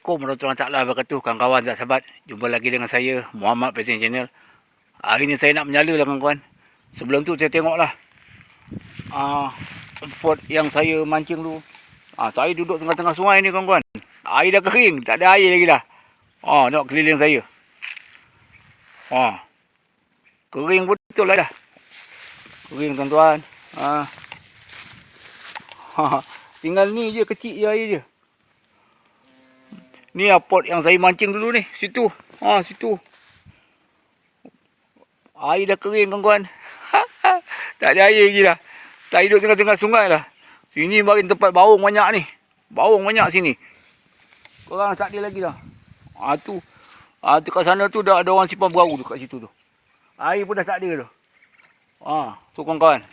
Assalamualaikum warahmatullahi wabarakatuh kawan-kawan sahabat. Jumpa lagi dengan saya Muhammad Pesin Channel. Hari ni saya nak menyala lah kawan-kawan. Sebelum tu saya tengoklah ah spot yang saya mancing tu. Ah saya duduk tengah-tengah sungai ni kawan-kawan. Air dah kering, tak ada air lagi dah. Ah tengok keliling saya. Ah. Kering betul lah dah. Kering tuan-tuan. Ah. Tinggal ni je kecil je air je. Ni lah pot yang saya mancing dulu ni. Situ. Ha, situ. Air dah kering kawan-kawan. tak ada air lagi dah. Saya duduk tengah-tengah sungai lah. Sini makin tempat baung banyak ni. Baung banyak sini. Korang tak ada lagi dah. Ha, tu. Ha, tu kat sana tu dah ada orang simpan berau dekat situ tu. Air pun dah tak ada tu. Ha, tu kawan-kawan.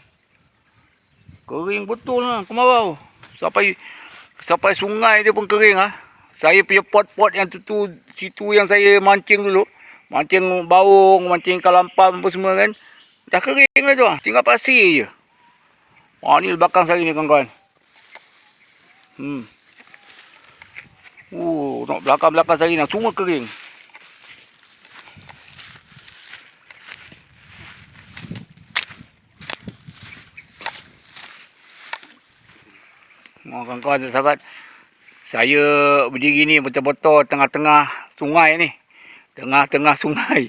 Kering betul lah kemarau. Sampai sampai sungai dia pun kering ah. Saya punya pot-pot yang tu, tu situ yang saya mancing dulu. Mancing baung, mancing kalampam apa semua kan. Dah kering lah tu. ah. Tinggal pasir je. Wah ni belakang saya ni kawan-kawan. Hmm. Oh, nak belakang-belakang saya ni semua kering. Oh, kawan-kawan sahabat. Saya berdiri ni betul-betul tengah-tengah sungai ni. Tengah-tengah sungai.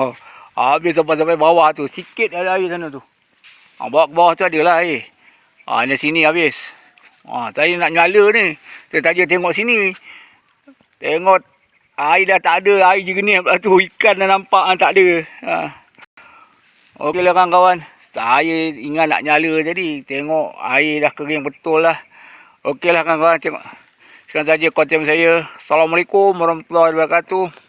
Habis sampai-sampai bawah tu. Sikit ada air sana tu. Ha, bawah ke bawah tu ada lah air. Ha, ni sini habis. Ha, saya nak nyala ni. Saya je tengok sini. Tengok air dah tak ada. Air je gini. Lepas tu ikan dah nampak tak ada. Ha. Okeylah kawan-kawan. Saya ingat nak nyala tadi. Tengok air dah kering betul lah. Okeylah kawan-kawan. Tengok. Sekian saja konten saya. Assalamualaikum warahmatullahi wabarakatuh.